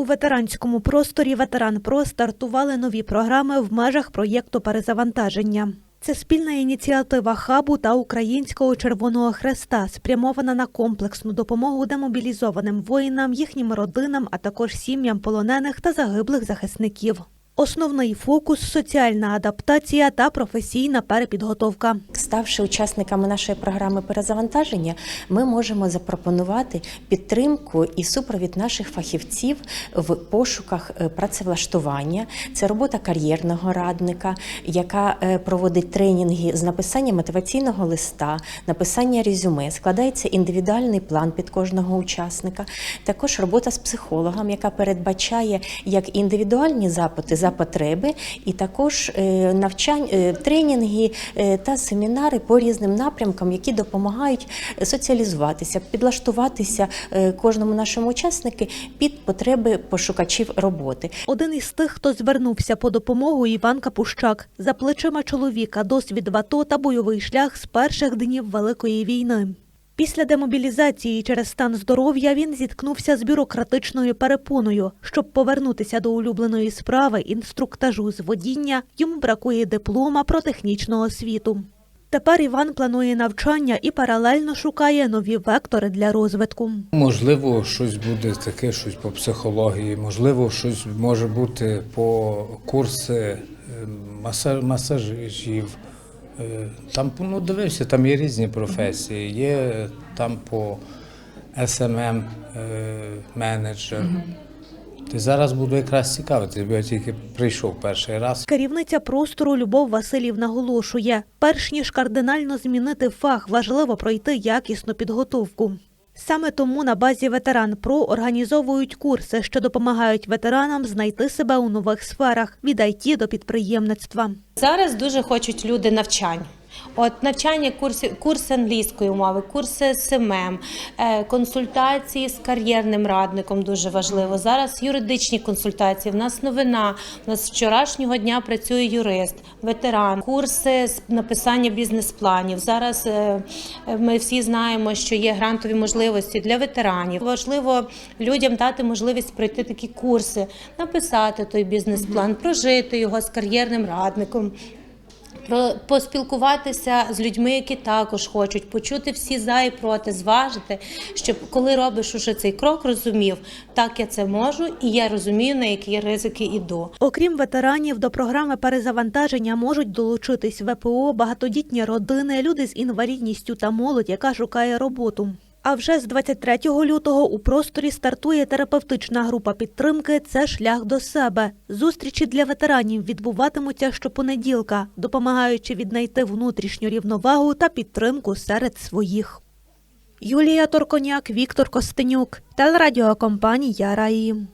У ветеранському просторі Ветеран Про стартували нові програми в межах проєкту перезавантаження. Це спільна ініціатива хабу та Українського Червоного Хреста, спрямована на комплексну допомогу демобілізованим воїнам, їхнім родинам, а також сім'ям полонених та загиблих захисників. Основний фокус соціальна адаптація та професійна перепідготовка. Ставши учасниками нашої програми перезавантаження, ми можемо запропонувати підтримку і супровід наших фахівців в пошуках е, працевлаштування. Це робота кар'єрного радника, яка е, проводить тренінги з написання мотиваційного листа, написання резюме, складається індивідуальний план під кожного учасника. Також робота з психологом, яка передбачає як індивідуальні запити за потреби, і також е, навчань, е, тренінги е, та семінари по різним напрямкам, які допомагають соціалізуватися, підлаштуватися кожному нашому учаснику під потреби пошукачів роботи. Один із тих, хто звернувся по допомогу, Іван Капущак. За плечима чоловіка досвід в АТО та бойовий шлях з перших днів Великої війни. Після демобілізації через стан здоров'я він зіткнувся з бюрократичною перепоною. Щоб повернутися до улюбленої справи інструктажу з водіння, йому бракує диплома про технічну освіту. Тепер Іван планує навчання і паралельно шукає нові вектори для розвитку. Можливо, щось буде таке, щось по психології, можливо, щось може бути по курси е, маса- масажів. Е, Там ну, дивився, там є різні професії. Є там по SMM е, менеджер. Ти зараз буду якраз цікавитись, бо я тільки прийшов перший раз. Керівниця простору Любов Василів наголошує, перш ніж кардинально змінити фах, важливо пройти якісну підготовку. Саме тому на базі Ветеран Про організовують курси, що допомагають ветеранам знайти себе у нових сферах від IT до підприємництва. Зараз дуже хочуть люди навчань. От навчання курси, курси англійської мови, курси СММ, е, консультації з кар'єрним радником дуже важливо. Зараз юридичні консультації. В нас новина. У нас з вчорашнього дня працює юрист, ветеран, курси з написання бізнес-планів. Зараз е, е, ми всі знаємо, що є грантові можливості для ветеранів. Важливо людям дати можливість пройти такі курси, написати той бізнес-план, прожити його з кар'єрним радником. Про поспілкуватися з людьми, які також хочуть почути всі за і проти, зважити, щоб коли робиш уже цей крок, розумів, так я це можу, і я розумію, на які ризики іду. Окрім ветеранів, до програми перезавантаження можуть долучитись ВПО, багатодітні родини, люди з інвалідністю та молодь, яка шукає роботу. А вже з 23 лютого у просторі стартує терапевтична група підтримки Це шлях до себе. Зустрічі для ветеранів відбуватимуться щопонеділка, допомагаючи віднайти внутрішню рівновагу та підтримку серед своїх. Юлія Торконяк, Віктор Костенюк, телерадіокомпанія Раї.